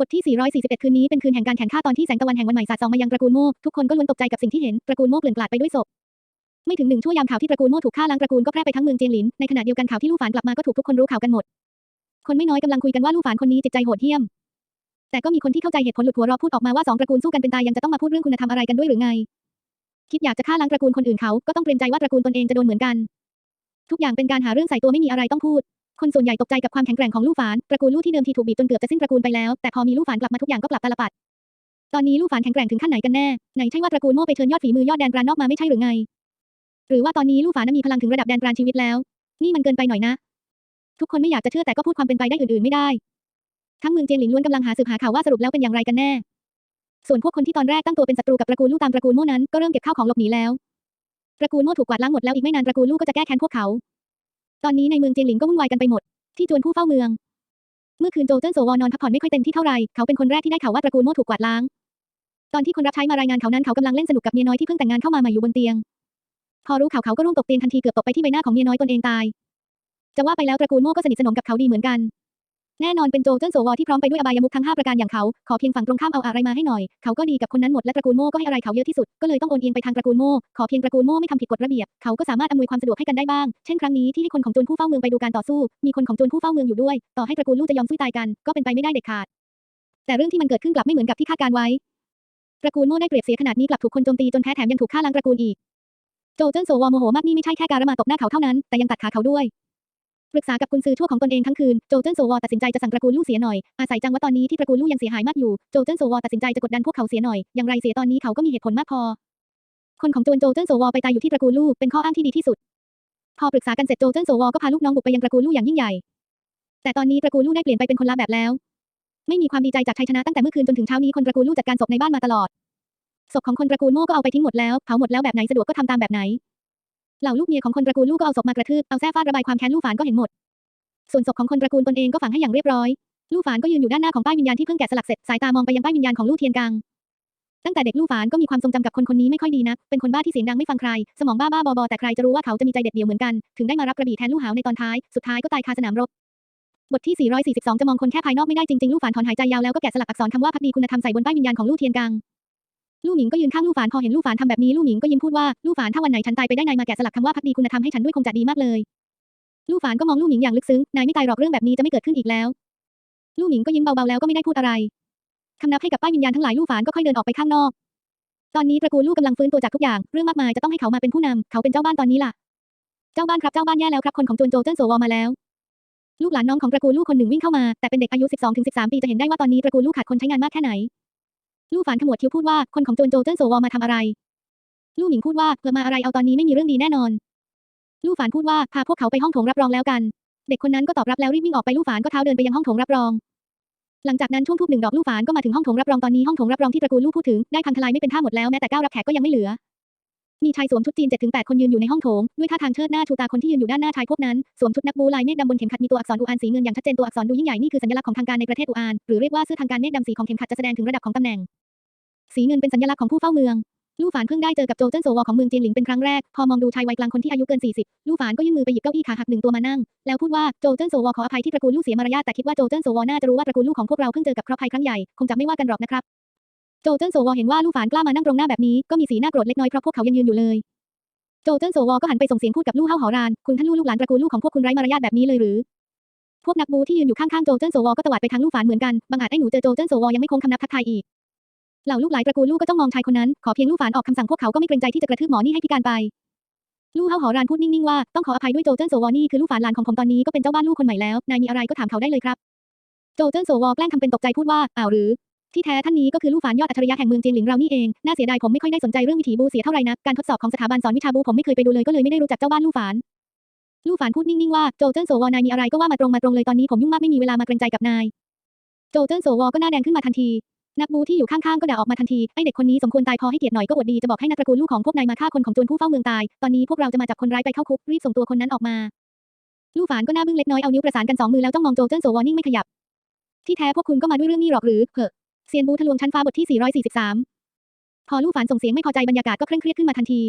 บทที่ 441 คืนนี้เป็นคืนแห่งการแข่งข้าตอนที่แสงตะวันแห่งวันใหม่สาดส่องมายังตระกูลโม่ทุกคนก็ล้วนตกใจกับสิ่งที่เห็น ตระกูลโม่เปลื่อนกลาดไปด้วยศพ ไม่ถึงหนึ่งชั่วยามข่าวที่ตระกูลโม่ถูกฆ่าล้างตระกูลก็แพร่ไปทั้งเมืองเจียงหลิน ในขณะเดียวกันข่าวที่ลู่ฝานกลับมาก็ถูกทุกคนรู้ข่าวกันหมด คนไม่น้อยกำลังคุยกันว่าลู่ฝานคนนี้จิตใจโหดเหี้ยม แต่ก็มีคนที่เข้าใจเหตุผลหลุดหัวเราะพูดออกมาว่าสองตระกูลสู้กันเป็นตายยังจะต้องมาพูดเรื่องคุณธรรมอะไรกันด้วยหรือไง คิดอยากจะฆ่าล้างตระกูลคนอื่นเขา ก็ต้องเตรียมใจว่าตระกูลตนเองจะโดนเหมือนกัน ทุกอย่างเป็นการหาเรื่องใส่ตัวไม่มีอะไรต้องพูด คนส่วนใหญ่ตกใจกับความแข็งแกร่งของลู่ฝานตระกูลลู่ที่เดิมทีถูกบีบจนเกือบจะสิ้นตระกูลไปแล้ว แต่พอมีลู่ฝานกลับมาทุกอย่างก็กลับตาลปัดตอนนี้ลู่ฝานแข็งแกร่งถึงขั้นไหนกันแน่ไหนใช่ว่าตระกูลโม่ไปเชิญยอดฝีมือยอดแดนกรานนอกมาไม่ใช่หรือไง หรือว่าตอนนี้ลู่ฝานน่ะมีพลังถึงระดับแดนกรานชีวิตแล้ว นี่มันเกินไปหน่อยนะ ทุกคนไม่อยากจะเชื่อแต่ก็พูดความเป็นไปได้อื่นๆไม่ได้ ทั้งเมืองเจียงหลินล้วนกำลังหาสืบหาข่าวว่าสรุปแล้วเป็นอย่างไรกันแน่ ส่วนพวกคนที่ตอนแรกตั้งตัวเป็นศัตรูกับตระกูลลู่ตามตระกูลโม่นั้นก็เริ่มเก็บข้าวของหลบหนีแล้วตระกูลโม่ถูกกวาดล้างหมดแล้วอีกไม่นานตระกูลลู่ก็จะแก้แค้นพวกเขา ตอนนี้ในเมืองเจียงหลิงก็วุ่นวายกันไปหมด ที่จวนผู้เฝ้าเมือง เมื่อคืนโจเจิ้นโซวอนอนพักผ่อนไม่ค่อยเต็มที่เท่าไหร่เขาเป็นคนแรกที่ได้ข่าวว่าตระกูลโม่ถูกกวาดล้าง ตอนที่คนรับใช้มารายงานเขานั้นเขากำลังเล่นสนุกกับเมียน้อยที่เพิ่งแต่งงานเข้ามาใหม่อยู่บนเตียง พอรู้ข่าวเขาก็ร่วงตกเตียงทันทีเกือบตกไปที่ใบหน้าของเมียน้อยตนเองตาย จะว่าไปแล้วตระกูลโม่ก็สนิทสนมกับเขาดีเหมือนกัน แน่นอนเป็นโจเจิ้นโซวอที่พร้อมไปด้วยอบายมุขทั้ง 5 ประการอย่างเขา ขอเพียงฝั่งตรงข้ามเอาอะไรมาให้หน่อย เขาก็ดีกับคนนั้นหมดและตระกูลโม่ก็ให้อะไรเขาเยอะที่สุด ก็เลยต้องโอนเอียงไปทางตระกูลโม่ ขอเพียงตระกูลโม่ไม่ทำผิดกฎระเบียบ เขาก็สามารถอำนวยความสะดวกให้กันได้บ้าง เช่นครั้งนี้ที่ให้คนของโจรผู้เฝ้าเมืองไปดูการต่อสู้ มีคนของโจรผู้เฝ้าเมืองอยู่ด้วย ต่อให้ตระกูลลู่จะยอมสู้ตายกัน ก็เป็นไปไม่ได้เด็ดขาด แต่เรื่องที่มันเกิดขึ้นกลับไม่เหมือนกับที่คาดการไว้ ตระกูลโม่ได้เปรียบเสียขนาดนี้กลับถูกคนโจมตีจนแพ้แถมยังถูกฆ่าล้างตระกูลอีก โจเจิ้นโซวอโมโหมากนี่ไม่ใช่แค่การะมาตบหน้าเขาเท่านั้น แต่ยังตัดขาเขาด้วย ปรึกษากับกุนซือชั่วของตนเองทั้งคืน โจเจิ้นโซวอตัดสินใจจะสั่งตระกูลลู่เสียหน่อย อาศัยจังว่าตอนนี้ที่ตระกูลลู่ยังเสียหายมากอยู่ โจเจิ้นโซวอตัดสินใจจะกดดันพวกเขาเสียหน่อย อย่างไรเสียตอนนี้เขาก็มีเหตุผลมากพอ คนของโจนโจเจิ้นโซวอไปตายอยู่ที่ตระกูลลู่เป็นข้ออ้างที่ดีที่สุด พอปรึกษากันเสร็จโจเจิ้นโซวอก็พาลูกน้องบุกไปยังตระกูลลู่อย่างยิ่งใหญ่ แต่ตอนนี้ตระกูลลู่ได้เปลี่ยนไปเป็นคนละแบบแล้ว ไม่มีความดีใจจากชัยชนะตั้งแต่เมื่อคืนจนถึงเช้านี้คนตระกูลลู่จัดการศพในบ้านมาตลอดศพของคนตระกูลโม่ก็เอาไปทิ้งหมดแล้วเผาหมดแล้วแบบไหนสะดวกก็ทำตามแบบไหน เหล่าลูกเมียของคนตระกูลลู่ก็เอาศพมากระทืบ เอาแส้ฟาดระบายความแค้นลู่ฝานก็เห็นหมด ส่วนศพของคนตระกูลตนเองก็ฝังให้อย่างเรียบร้อย ลู่ฝานก็ยืนอยู่ด้านหน้าของป้ายวิญญาณที่เพิ่งแกะสลักเสร็จ สายตามองไปยังป้ายวิญญาณของลู่เทียนกังตั้งแต่เด็กลู่ฝานก็มีความทรงจำกับคนคนนี้ไม่ค่อยดีนักเป็นคนบ้าที่เสียงดังไม่ฟังใคร สมองบ้าบ้าบอบอแต่ใครจะรู้ว่าเขาจะมีใจเด็ดเดี่ยวเหมือนกัน ถึงได้มารับกระบี่แทนลู่หาวในตอนท้าย สุดท้ายก็ตายคาสนามรบบทที่ 442 จะมองคนแค่ภายนอกไม่ได้จริงๆ ลู่ฝานถอนหายใจยาวแล้วก็แกะสลักอักษรคำว่าพักดีคุณธรรมใส่บนป้ายวิญญาณของลู่เทียนกัง ลู่หมิงก็ยืนข้างลู่ฝานพอเห็นลู่ฝานทำแบบนี้ลู่หมิงก็ยิ้มพูดว่าลู่ฝานถ้าวันไหนฉันตายไปได้นายมาแกะสลักคำว่าพักดีคุณธรรมให้ฉันด้วยคงจะดีมากเลย ลู่ฝานก็มองลู่หมิงอย่างลึกซึ้งนายไม่ตายหรอกเรื่องแบบนี้จะไม่เกิดขึ้นอีกแล้ว ลู่หมิงก็ยิ้มเบาๆแล้วก็ไม่ได้พูดอะไรคำนับให้กับป้ายวิญญาณทั้งหลายลู่ฝานก็ค่อยเดินออกไปข้างนอก ตอนนี้ตระกูลลู่กำลังฟื้นตัวจากทุกอย่าง เรื่องมากมายจะต้องให้เขามาเป็นผู้นำเขาเป็นเจ้าบ้านตอนนี้ล่ะ เจ้าบ้านครับเจ้าบ้านแย่แล้วครับคนของจนโจเจิ้นโซวอมาแล้ว ลูกหลานน้องของตระกูลลู่คนหนึ่งวิ่งเข้ามาแต่เป็นเด็กอายุ 12-13 ปีจะเห็นได้ว่าตอนนี้ตระกูลลู่ขาดคนใช้งานมากแค่ไหน ลู่ฝานขมวดคิ้วพูดว่าคนของโจนโจเจิ้นโซวอมาทำอะไร ลู่หมิงพูดว่าเพื่อมาอะไรเอาตอนนี้ไม่มีเรื่องดีแน่นอน ลู่ฝานพูดว่าพาพวกเขาไปห้องโถงรับรองแล้วกัน เด็กคนนั้นก็ตอบรับแล้วรีบวิ่งออกไปลู่ฝานก็เท้าเดินไปยังห้องโถงรับรอง หลังจากนั้นช่วงทูบหนึ่งดอกลู่ฝานก็มาถึงห้องโถงรับรองตอนนี้ห้องโถงรับรองที่ตระกูลลู่พูดถึงได้พังทลายไม่เป็นท่าหมดแล้วแม้แต่ก้าวรับแขกก็ยังไม่เหลือ มีชายสวมชุดจีนเจ็ดถึงแปดคนยืนอยู่ในห้องโถงด้วยท่าทางเชิดหน้าชูตาคนที่ยืนอยู่ด้านหน้าชายพวกนั้นสวมชุดนักบูลายเมฆดำบนเข็มขัดมีตัวอักษรอูอานสีเงินอย่างชัดเจนตัวอักษรดูยิ่งใหญ่นี่คือสัญลักษณ์ของทางการในประเทศอูอานหรือเรียกว่าเสื้อทางการเมฆดำสีของเข็มขัดจะแสดงถึงระดับของตำแหน่ง สีเงินเป็นสัญลักษณ์ของผู้เฝ้าเมือง ลู่ฝานเพิ่งได้เจอกับโจเจิ้นโซวอของเมืองจีนหลิงเป็นครั้งแรก พอมองดูชายวัยกลางคนที่อายุเกิน 40 ลู่ฝานก็ยื่นมือไปหยิบเก้าอี้ขาหักหนึ่งตัวมานั่ง แล้วพูดว่าโจเจิ้นโซวอขออภัยที่ตระกูลลู่เสียมารยาทแต่คิดว่าโจเจิ้นโซวอน่าจะรู้ว่าตระกูลลู่ของพวกเราเพิ่งเจอกับเคราะห์ภัยครั้งใหญ่คงจะไม่ว่ากันหรอกนะครับโจเจิ้นโซวอเห็นว่าลู่ฝานกล้ามานั่งตรงหน้าแบบนี้ก็มีสีหน้าโกรธเล็กน้อยเพราะพวกเขายังยืนอยู่เลยโจเจิ้นโซวอก็หันไปส่งเสียงพูดกับลู่เฮาหอรานคุณท่านลู่ลูกหลานตระกูลลู่ของพวกคุณไร้มารยาทแบบนี้เลยหรือพวกนักบูที่ยืนอยู่ข้างๆโจเจิ้นโซวอก็ตวาดไปทางลู่ฝานเหมือนกัน บางอาจไอ้หนูเจอโจเจิ้นโซวอยังไม่คงคำนับทักทายอีก เหล่าลูกหลายตระกูลลู่ก็จ้องมองชายคนนั้น ขอเพียงลู่ฝานออกคำสั่งพวกเขาก็ไม่เกรงใจที่จะกระทืบหมอนี่ให้พิการไป ลู่เฮาหอรานพูดนิ่งๆว่าต้องขออภัยด้วยโจเจิ้นโซวอนี่คือลู่ฝานหลานของผมตอนนี้ก็เป็นเจ้าบ้านลู่คนใหม่แล้ว นายมีอะไรก็ถามเขาได้เลยครับ โจเจิ้นโซวอแกล้งทำเป็นตกใจพูดว่าอ้าวหรือ ที่แท้ท่านนี้ก็คือลู่ฝานยอดอัจฉริยะแห่งเมืองเจียงหลิงเรานี่เอง น่าเสียดายผมไม่ค่อยได้สนใจเรื่องวิถีบูเสียเท่าไหร่นักการทดสอบของสถาบันสอนวิชาบูผมไม่เคยไปดูเลยก็เลยไม่ได้รู้จักเจ้าบ้านลู่ฝานลู่ฝานพูดนิ่งๆว่าโจเจิ้นโซวอนายมีอะไรก็ว่ามาตรงมาตรงเลยตอนนี้ผมยุ่งมากไม่มีเวลามาเกรงใจกับนาย โจเจิ้นโซวอก็หน้าแดงขึ้นมาทันที นักบูที่อยู่ข้างๆก็ด่าออกมาทันที ไอเด็กคนนี้สมควรตายพอให้เกียรติหน่อยก็อวดดีจะบอกให้นักตระกูลลูกของพวกนายมาฆ่าคนของโจรผู้เฝ้าเมืองตาย ตอนนี้พวกเราจะมาจับคนร้ายไปเข้าคุก รีบส่งตัวคนนั้นออกมา ลู่ฝานก็หน้าบึ้งเล็กน้อยเอานิ้วประสานกันสองมือแล้วจ้องมองโจเจิ้นโซวอนิ่งไม่ขยับ ที่แท้พวกคุณก็มาด้วยเรื่องนี้หรอกหรือเหอะเซียนบูทะลวงชั้นฟ้าบทที่ 443 พอลู่ฝานส่งเสียงไม่พอใจบรรยากาศก็เคร่งเครียดขึ้นมาทันที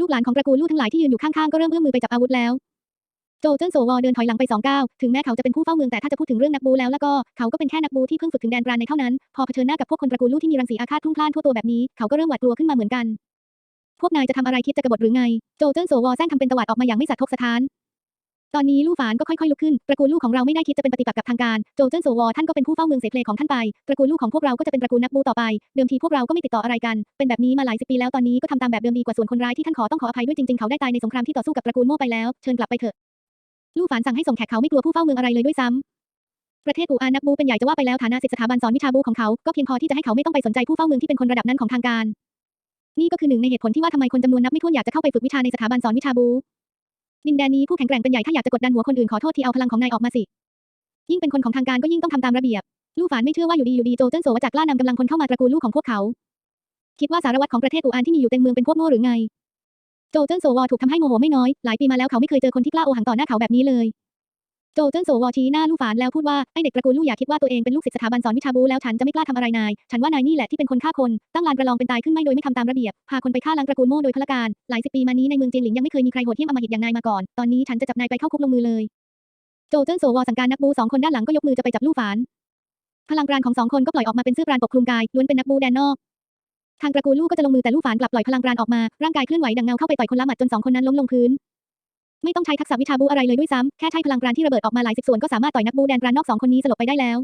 ลูกหลานของตระกูลลู่ทั้งหลายที่ยืนอยู่ข้างๆก็เริ่มเอื้อมมือไปจับอาวุธแล้ว โจเจิ้นโซวอเดินถอยหลังไปสองก้าวถึงแม้เขาจะเป็นผู้เฝ้าเมืองแต่ถ้าจะพูดถึงเรื่องนักบูแล้วแล้วก็เขาก็เป็นแค่นักบูที่เพิ่งฝึกถึงแดนรานในเท่านั้น พอเผชิญหน้ากับพวกคนตระกูลลู่ที่มีรังสีอาฆาตพรุ่งพล่านทั่วตัวแบบนี้เขาก็เริ่มหวาดกลัวขึ้นมาเหมือนกัน พวกนายจะทำอะไรคิดจะกบฏหรือไง โจเจิ้นโซวอแซงทำเป็นตวาดออกมาอย่างไม่สะทกสะท้าน ตอนนี้ลู่ฝานก็ค่อยๆลุกขึ้น ตระกูลลู่ของเราไม่ได้คิดจะเป็นปฏิปักษ์กับทางการ โจเจิ้นโซวอท่านก็เป็นผู้เฝ้าเมืองเสเพลของท่านไป ตระกูลลู่ของพวกเราก็จะเป็นตระกูลนักบูต่อไป เดิมทีพวกเราก็ไม่ติดต่ออะไรกัน เป็นแบบนี้มาหลายสิบปีแล้วตอนนี้ก็ทำตามแบบเดิมดีกว่าส่วนคนร้ายที่ท่านขอต้องขออภัยด้วยจริงๆเขาได้ตายในสงครามที่ต่อสู้กับตระกูลโม่ไปแล้ว เชิญกลับไปเถอะ ลู่ฝานสั่งให้ส่งแขกเขาไม่กลัวผู้เฝ้าเมืองอะไรเลยด้วยซ้ำประเทศอูอานักบูเป็นใหญ่จะว่าไปแล้วฐานะสิทธิสถาบันสอนวิชาบูของเขา ก็เพียงพอที่จะให้เขาไม่ต้องไปสนใจผู้เฝ้าเมืองที่เป็นคนระดับนั้นของทางการ นี่ก็คือหนึ่งในเหตุผลที่ว่าทำไมคนจำนวนนับไม่ถ้วนอยากจะเข้าไปฝึกวิชาในสถาบันสอนวิชาบู ดินแดนนี้ผู้แข็งแกร่งเป็นใหญ่ถ้าอยากจะกดดันหัวคนอื่นขอโทษที่เอาพลังของนายออกมาสิ ยิ่งเป็นคนของทางการก็ยิ่งต้องทำตามระเบียบ ลู่ฝานไม่เชื่อว่าอยู่ดีอยู่ดีโจเจิ้นโซวจากกล้านำกำลังคนเข้ามาตระกูลลู่ของพวกเขา คิดว่าสารวัตรของประเทศอูอานที่มีอยู่เต็มเมืองเป็นพวกโง่หรือไง โจเจิ้นโซวถูกทำให้โมโหไม่น้อย หลายปีมาแล้วเขาไม่เคยเจอคนที่กล้าโอหังต่อหน้าเขาแบบนี้เลย โจเจิ้นโซวชี้หน้าลู่ฝานแล้วพูดว่า ไอเด็กตระกูลลู่อย่าคิดว่าตัวเองเป็นลูกศิษย์สถาบันสอนวิชาบูแล้วฉันจะไม่กล้าทำอะไรนาย ฉันว่านายนี่แหละที่เป็นคนฆ่าคน ตั้งลานประลองเป็นตายขึ้นไม่โดยไม่ทำตามระเบียบ พาคนไปฆ่าล้างตระกูลโม่โดยพลการ หลายสิบปีมานี้ในเมืองเจียงหลิงยังไม่เคยมีใครโหดเหี้ยมอำมหิตอย่างนายมาก่อน ตอนนี้ฉันจะจับนายไปเข้าคุกลงมือเลย โจเจิ้นโซวสั่งการนักบูสองคนด้านหลังก็ยกมือจะไปจับลู่ฝาน พลังปราณของสองคนก็ปล่อยออกมาเป็นเสื้อปราณปกคลุมกายล้วนเป็นนักบูแดนนอก ทางตระกูลลู่ก็จะลงมือแต่ลู่ฝานกลับปล่อยพลังปราณออกมา ร่างกายเคลื่อนไหวดังเงาเข้าไปต่อยคนละหมัดจนสองคนนั้นล้มลงพื้น ไม่ต้องใช้ทักษะวิชาบูอะไรเลยด้วยซ้ำแค่ใช้พลังปราณที่ระเบิดออกมาหลายสิบส่วนก็สามารถต่อยนักบูแดนปราณนอกสองคนนี้สลบไปได้แล้ว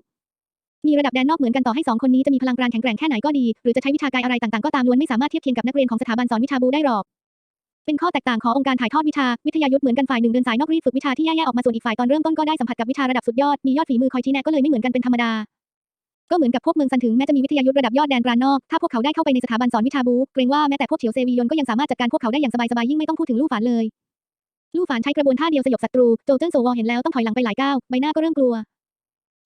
มีระดับแดนนอกเหมือนกันต่อให้สองคนนี้จะมีพลังปราณแข็งแกร่งแค่ไหนก็ดี หรือจะใช้วิชากายอะไรต่างๆก็ตามล้วนไม่สามารถเทียบเคียงกับนักเรียนของสถาบันสอนวิชาบูได้หรอกเป็นข้อแตกต่างขององค์การถ่ายทอดวิชา วิทยายุทธเหมือนกันฝ่ายหนึ่งเดินสายนอกรีบฝึกวิชาที่แย่ๆออกมาส่วนอีกฝ่ายตอนเริ่มต้นก็ได้สัมผัสกับวิชาระดับสุดยอดมียอดฝีมือคอยชี้แนะก็เลยไม่เหมือนกันเป็นธรรมดา ก็เหมือนกับพวกเมืองซันถึงแม้จะมีวิทยายุทธระดับยอดแดนปรานอก ถ้าพวกเขาได้เข้าไปในสถาบันสอนวิชาบูเกรงว่าแม้แต่พวกเฉียวเซวียนก็ยังสามารถจัดการพวกเขาได้อย่างสบายๆยิ่งไม่ต้องพูดถึงลู่ฝานเลย ลู่ฝานใช้กระบวนท่าเดียวสยบศัตรู โจเจิ้นโซวอเห็นแล้วต้องถอยหลังไปหลายก้าว ใบหน้าก็เริ่มกลัว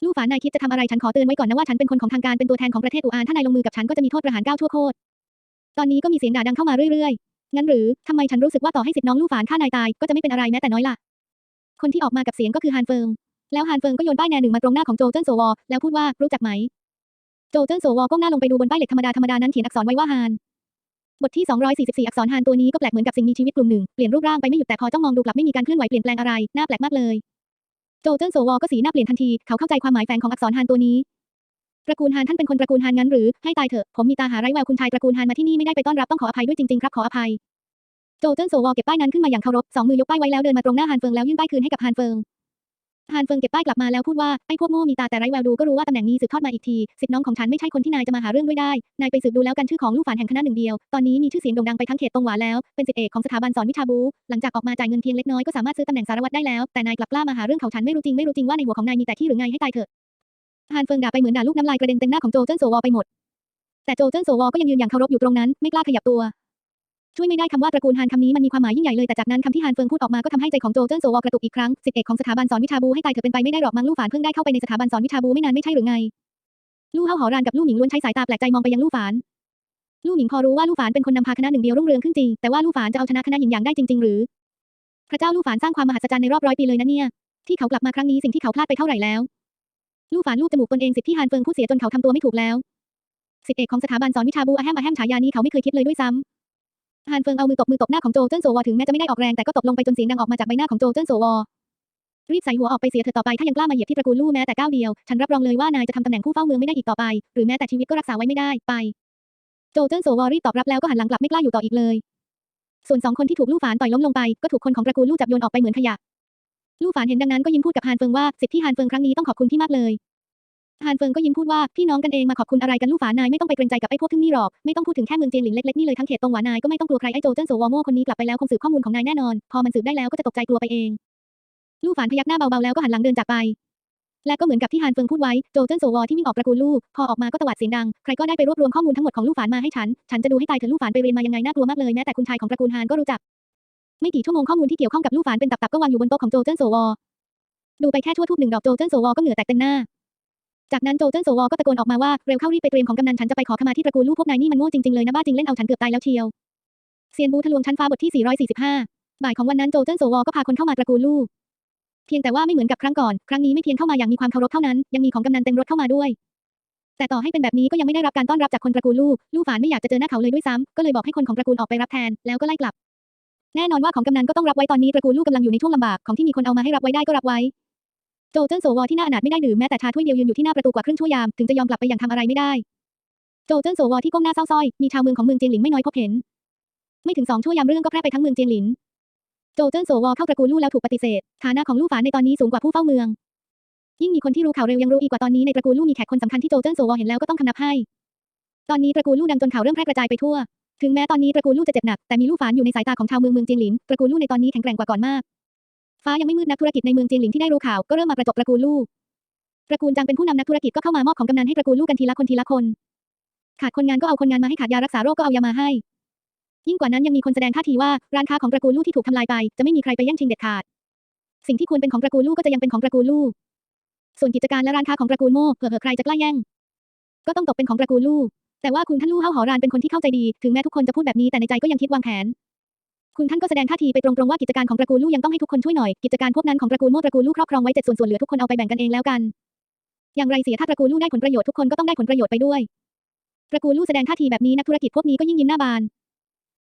ลู่ฝานนายคิดจะทำอะไรฉันขอเตือนไว้ก่อนนะว่าฉันเป็นคนของทางการเป็นตัวแทนของประเทศอู่อานถ้านายลงมือกับฉันก็จะมีโทษประหารก้าวทั่วโคตร ตอนนี้ก็มีเสียงด่าดังเข้ามาเรื่อยๆ งั้นหรือทำไมฉันรู้สึกว่าต่อให้สิทธิน้องลู่ฝานฆ่านายตายก็จะไม่เป็นอะไรแม้แต่น้อยล่ะ คนที่ออกมากับเสียงก็คือฮานเฟิง แล้วฮานเฟิงก็โยนป้ายแนหนึ่งมาตรงหน้าของโจเจิ้นโซวอแล้วพูดว่ารู้จักไหม โจเจิ้นโซวอก้มหน้าลงไปดูบนป้ายเหล็กธรรมดาธรรมดานั้นเขียนอักษรไว้ว่าฮาน บทที่ 244 อักษรฮานตัวนี้ก็แปลกเหมือนกับสิ่งมีชีวิตกลุ่มหนึ่งเปลี่ยนรูปร่างไปไม่หยุดแต่พอจ้องมองดูกลับไม่มีการเคลื่อนไหวเปลี่ยนแปลงอะไรน่าแปลกมากเลยโจเจิ้นโซวอก็สีหน้าเปลี่ยนทันที เขาเข้าใจความหมายแฝงของอักษรฮานตัวนี้ ตระกูลฮานท่านเป็นคนตระกูลฮานงั้นหรือ ให้ตายเถอะ ผมมีตาหาไร้แววคุณชายตระกูลฮานมาที่นี่ไม่ได้ไปต้อนรับต้องขออภัยด้วยจริงๆครับขออภัย โจเจิ้นโซวอเก็บป้ายนั้นขึ้นมาอย่างเคารพ สองมือยกป้ายไว้แล้วเดินมาตรงหน้าฮานเฟิงแล้วยื่นป้ายคืนให้กับฮานเฟิง ฮานเฟิงเก็บป้ายกลับมาแล้วพูดว่า ไอ้พวกโง่มีตาแต่ไร้แววดูก็รู้ว่าตำแหน่งนี้สืบทอดมาอีกที สิทธิน้องของฉันไม่ใช่คนที่นายจะมาหาเรื่องด้วยได้ นายไปสืบดูแล้วกันชื่อของลู่ฝานแห่งคณะหนึ่งเดียว ตอนนี้มีชื่อเสียงโด่งดังไปทั้งเขตตงหวาแล้ว เป็นศิษย์เอกของสถาบันสอนวิชาบู หลังจากออกมาจ่ายเงินเพียงเล็กน้อยก็สามารถซื้อตำแหน่งสารวัตรได้แล้ว แต่นายกลับกล้ามาหาเรื่องเขาฉันไม่รู้จริงไม่รู้จริงว่าในหัวของนายมีแต่ที่หรือไงให้ตายเถอะฮานเฟิงด่าไปเหมือนด่าลูกน้ำลายกระเด็นเต็มหน้าของโจเจิ้นโซวอไปหมดแต่โจเจิ้นโซวอก็ยังยืนอย่างเคารพอยู่ตรงนั้น ไม่กล้าขยับตัว ช่วยไม่ได้คำว่าตระกูลฮานคำนี้มันมีความหมายยิ่งใหญ่เลยแต่จากนั้นคำที่ฮานเฟิงพูดออกมาก็ทำให้ใจของโจเจิ้นโซวอกระตุกอีกครั้งสิทธิเอกของสถาบันสอนวิชาบูให้ตายเถอะเป็นไปไม่ได้หรอกมังลู่ฝานเพิ่งได้เข้าไปในสถาบันสอนวิชาบูไม่นานไม่ใช่หรือไงลู่เฮาหอรานกับลู่หมิงล้วนใช้สายตาแปลกใจมองไปยังลู่ฝานลู่หมิงพอรู้ว่าลู่ฝานเป็นคนนำพาคณะหนึ่งเดียวรุ่งเรืองขึ้นจริงแต่ว่าลู่ฝานจะเอาชนะคณะหญิงหยางได้จริง ๆ หรือ พระเจ้าลู่ฝานสร้างความมหัศจรรย์ในรอบร้อยปีเลยนะเนี่ยที่เขากลับมาครั้งนี้สิ่งที่เขาพลาดไปเท่าไหร่แล้วลู่ฝานลูบจมูกตนเองสิทธิฮานเฟิงพูดเสียจนเขาทำตัวไม่ถูกแล้วสิทธิเอกของสถาบันสอนวิชาบูอาแฮมอาแฮมฉายานี้เขาไม่เคยคิดเลยด้วยซ้ำ ฮานเฟิงเอามือตบมือตบหน้าของโจเจิ้นโซวอถึงแม้จะไม่ได้ออกแรงแต่ก็ตบลงไปจนเสียงดังออกมาจากใบหน้าของโจเจิ้นโซวอรีบใส่หัวออกไปเสียเถอต่อไปถ้ายังกล้ามาเหยียบที่ตระกูลลู่แม้แต่ก้าวเดียว ฉันรับรองเลยว่านายจะทำตำแหน่งผู้เฝ้าเมืองไม่ได้อีกต่อไป หรือแม้แต่ชีวิตก็รักษาไว้ไม่ได้ไป โจเจิ้นโซวอรีบตอบรับแล้วก็หันหลังกลับไม่กล้าอยู่ต่ออีกเลย ส่วนสองคนที่ถูกลู่ฝานต่อยล้มลงไปก็ถูกคนของตระกูลลู่จับโยนออกไปเหมือนขยะ ลู่ฝานเห็นดังนั้นก็ยิ้มพูดกับฮานเฟิงว่าสิทธิที่ฮานเฟิงครั้งนี้ต้องขอบคุณพี่มากเลย ฮานเฟิงก็ยิ้มพูดว่าพี่น้องกันเองมาขอบคุณอะไรกันลู่ฝานายไม่ต้องไปเกรงใจกับไอ้พวกทึ่งนี่หรอกไม่ต้องพูดถึงแค่เมืองเจียนหลินเล็กๆนี่เลยทั้งเขตตงหวานายก็ไม่ต้องกลัวใครไอ้โจเจิ้นโซวอโม่คนนี้กลับไปแล้วคงสืบข้อมูลของนายแน่นอน พอมันสืบได้แล้วก็จะตกใจกลัวไปเอง ลู่ฝานพยักหน้าเบาๆแล้วก็หันหลังเดินจากไป และก็เหมือนกับที่ฮานเฟิงพูดไว้โจเจิ้นโซวอที่วิ่งออกตระกูลลู่พอออกมาก็ตวาดเสียงดังใครก็ได้ไปรวบรวมข้อมูลทั้งหมดของลู่ฝานมาให้ฉันฉันจะดูให้ตายเถอะลู่ฝานไปเรียนมายังไงน่ากลัวมากเลยแม้แต่คุณชายของตระกูลฮานก็รู้จักไม่กี่ชั่วโมงข้อมูลที่เกี่ยวข้องกับลู่ฝานเป็นตับๆก็วางอยู่บนโต๊ะของโจเจิ้นโซวอดูไปแค่ชั่วทูบหนึ่งดอกโจเจิ้นโซวอก็เหงื่อแตกเต็มหน้า จากนั้นโจเจิ้นโซวอก็ตะโกนออกมาว่าเร็วเข้ารีบไปเตรียมของกำนันฉันจะไปขอขมาที่ตระกูลลูกพวกนายนี่มันโง่จริงๆเลยนะบ้าจริงเล่นเอาฉันเกือบตายแล้วเชียวเซียนบูทะลวงชั้นฟ้าบทที่ 445 บ่ายของวันนั้นโจเจิ้นโซวอก็พาคนเข้ามาตระกูลลูกเพียงแต่ว่าไม่เหมือนกับครั้งก่อน ครั้งนี้ไม่เพียงเข้ามาอย่างมีความเคารพเท่านั้น ยังมีของกำนันเต็มรถเข้ามาด้วย แต่ต่อให้เป็นแบบนี้ก็ยังไม่ได้รับการต้อนรับจากคนตระกูลลูกลู่ฝานไม่อยากจะเจอหน้าเขาเลยด้วยซ้ำก็เลยบอกให้คนของตระกูลออกไปรับแทน แล้วก็ไล่กลับ แน่นอนว่าของกำนันก็ต้องรับไว้ตอนนี้ตระกูลลูกกำลังอยู่ในช่วงลำบากของที่มีคนเอามาให้รับไว้ได้ก็รับไว้ โจเจิ้นโซวอที่หน้าอนาถไม่ได้ดื่มแม้แต่ชาถ้วยเดียวยืนอยู่ที่หน้าประตูกว่าครึ่งชั่วยามถึงจะยอมกลับไปอย่างทำอะไรไม่ได้ โจเจิ้นโซวอที่ก้มหน้าเศร้าส้อยมีชาวเมืองของเมืองเจียงหลินไม่น้อยพบเห็น ไม่ถึงสองชั่วยามเรื่องก็แพร่ไปทั้งเมืองเจียงหลิน โจเจิ้นโซวอเข้าตระกูลลู่แล้วถูกปฏิเสธฐานะของลู่ฝานในตอนนี้สูงกว่าผู้เฝ้าเมือง ยิ่งมีคนที่รู้ข่าวเร็วยังรู้อีกกว่าตอนนี้ในตระกูลลู่มีแขกคนสำคัญที่โจเจิ้นโซวอเห็นแล้วก็ต้องคำนับให้ ตอนนี้ตระกูลลู่ดังจนข่าวเริ่มแพร่กระจายไปทั่ว ถึงแม้ตอนนี้ตระกูลลู่จะเจ็บหนักแต่มีลู่ฝานอยู่ในสายตาของชาวเมืองเมืองเจียงหลินตระกูลลู่ในตอนนี้แข็งแกร่งกว่าก่อนมาก ฟ้ายังไม่มืดนักธุรกิจในเมืองเจียงหลินที่ได้รู้ข่าวก็เริ่มมาประจบตระกูลลู่ตระกูลจางเป็นผู้นำนักธุรกิจก็เข้ามามอบของกำนันให้ตระกูลลู่กันทีละคนทีละคน ขาดคนงานก็เอาคนงานมาให้ขาดยารักษาโรคก็เอายามาให้ ยิ่งกว่านั้นยังมีคนแสดงท่าทีว่าร้านค้าของตระกูลลู่ที่ถูกทำลายไป จะไม่มีใครไปแย่งชิงเด็ดขาด สิ่งที่ควรเป็นของตระกูลลู่ก็จะยังเป็นของตระกูลลู่ส่วนกิจการและร้านค้าของตระกูลโม่เผื่อใครจะกล้าแย่ง ก็ต้องตกเป็นของตระกูลลู่แต่ว่าคุณท่านลู่เฮาหอรานเป็นคนที่เข้าใจดี ถึงแม้ทุกคนจะพูดแบบนี้แต่ในใจก็ยังคิดวางแผน คุณท่านก็แสดงท่าทีไปตรงๆว่ากิจการของตระกูลลู่ยังต้องให้ทุกคนช่วยหน่อย กิจการพวกนั้นของตระกูลโม่ตระกูลลู่ครอบครองไว้เจ็ดส่วนส่วนเหลือทุกคนเอาไปแบ่งกันเองแล้วกัน อย่างไรเสียถ้าตระกูลลู่ได้ผลประโยชน์ทุกคนก็ต้องได้ผลประโยชน์ไปด้วย ตระกูลลู่แสดงท่าทีแบบนี้นักธุรกิจพวกนี้ก็ยิ่งยิ้มหน้าบาน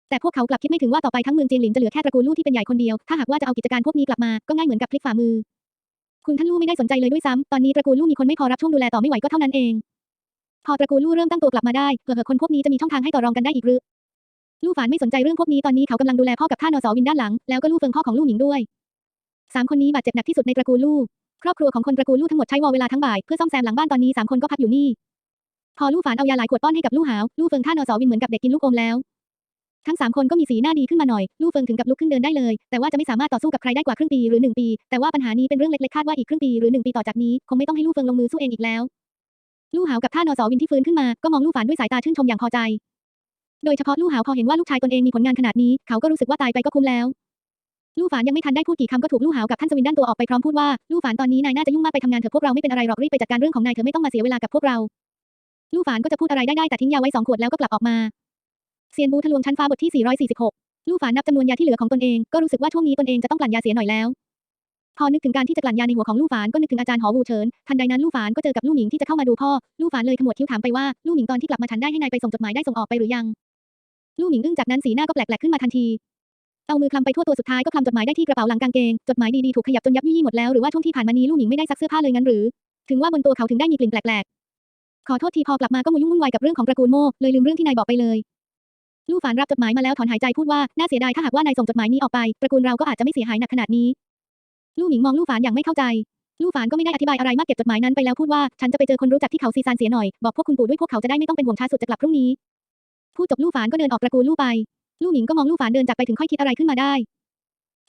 แต่พวกเขากลับคิดไม่ถึงว่าต่อไปทั้งเมืองจียงหลินจะเหลือแค่ตระกูลลู่ที่เป็นใหญ่คนเดียว ถ้าหากว่าจะเอากิจการพวกนี้กลับมา ก็ง่ายเหมือนกับพลิกฝ่ามือ คุณท่านลู่ไม่ได้สนใจเลยด้วยซ้ำตอนนี้ตระกูลลู่มีคนไม่พอรับช่วงดูแลต่อไม่ไหวก็เท่านั้นเองพอตระกูลลู่เริ่มตั้งตัวกลับมาได้เผื่อคนพวกนี้จะมีช่องทางให้ต่อรองกันได้อีกหรือ ลู่ฝานไม่สนใจเรื่องพวกนี้ตอนนี้เขากำลังดูแลพ่อกับท่านอสวินด้านหลัง แล้วก็ลู่เฟิงพ่อของลู่หนิงด้วยสามคนนี้บาดเจ็บหนักที่สุดในตระกูลลู่ครอบครัวของคนตระกูลลู่ทั้งหมดใช้วอเวลาทั้งบ่ายเพื่อซ่อมแซมหลังบ้านตอนนี้สามคนก็พักอยู่นี่ พอลู่ฝานเอายาหลายขวดป้อนให้กับลู่หาวลู่เฟิงท่านอสวินเหมือนกับเด็กกินลูกอมแล้ว ทั้งสามคนก็มีสีหน้าดีขึ้นมาหน่อยลู่เฟิงถึงกับลุกขึ้นเดินได้เลย แต่ว่าจะไม่สามารถต่อสู้กับใครได้กว่าครึ่งปีหรือหนึ่งปี แต่ว่าปัญหานี้เป็นเรื่องเล็กๆคาดว่าอีกครึ่งปีหรือหนึ่งปีต่อจากนี้คงไม่ต้องให้ลู่เฟิงลงมือสู้เองอีกแล้ว ลู่หาวกับท่านอสวินที่ฟื้นขึ้นมาก็มองลู่ฝานด้วยสายตาชื่นชมอย่างพอใจ โดยเฉพาะลู่หาวพอเห็นว่าลูกชายตนเองมีผลงานขนาดนี้ เขาก็รู้สึกว่าตายไปก็คุ้มแล้ว ลู่ฝานยังไม่ทันได้พูดกี่คำก็ถูกลู่หาวกับท่านสวินด้านตัวออกไปพร้อมพูดว่าลู่ฝานตอนนี้นายน่าจะยุ่งมากไปทำงานเถอะพวกเราไม่เป็นอะไรหรอกรีบไปจัดการเรื่องของนายเถอไม่ต้องมาเสียเวลากับพวกเรา ลู่ฝานก็จะพูดอะไรได้แต่ทิ้งยาไว้สองขวดแล้วก็กลับออกมาเซียนบูทะลวงชั้นฟ้าบทที่ 446 ลู่ฝานนับจำนวนยาที่เหลือของตนเองก็รู้สึกว่าช่วงนี้ตนเองจะต้องกลั่นยาเสียหน่อยแล้ว พอนึกถึงการที่จะกลั่นยาในหัวของลู่ฝานก็นึกถึงอาจารย์หอวูเฉินทันใดนั้นลู่ฝานก็เจอกับลู่หนิงที่จะเข้ามาดูพ่อ ลู่ฝานเลยขมวดคิ้วถามไปว่า ลู่หนิงตอนที่กลับมาฉันได้ให้นายไปส่งจดหมายได้ส่งออกไปหรือยัง ลู่หนิงอึ้งจากนั้นสีหน้าก็แปลกๆขึ้นมาทันที เอามือคลำไปทั่วตัวสุดท้ายก็คลำจดหมายได้ที่กระเป๋าหลังกางเกง จดหมายดีๆถูกขยับจนยับยุยี่หมดแล้วหรือว่าช่วงที่ผ่านมานี้ลู่หนิงไม่ได้ซักเสื้อผ้าเลยงั้นหรือ ถึงว่าบนตัวเขาถึงได้มีกลิ่นแปลกๆ ขอโทษทีพอกลับมาก็มุยุ่งวุ่นวายกับเรื่องของตระกูลโม่เลยลืมเรื่องที่นายบอกไปเลย ลู่ฝานรับจดหมายมาแล้วถอนหายใจพูดว่าน่าเสียดายถ้าหากว่านายส่งจดหมายนี้ออกไปตระกูลเราก็อาจจะไม่เสียหายหนักขนาดนี้ ลู่หนิงมองลู่ฝานอย่างไม่เข้าใจลู่ฝานก็ไม่ได้อธิบายอะไรมากเก็บจดหมายนั้นไปแล้วพูดว่าฉันจะไปเจอคนรู้จักที่เขาซีซานเสียหน่อยบอกพวกคุณปู่ด้วยพวกเขาจะได้ไม่ต้องเป็นห่วงช้าสุดจะกลับพรุ่งนี้ พูดจบลู่ฝานก็เดินออกตระกูลลู่ไป ลู่หนิงก็มองลู่ฝานเดินจากไปถึงค่อยคิดอะไรขึ้นมาได้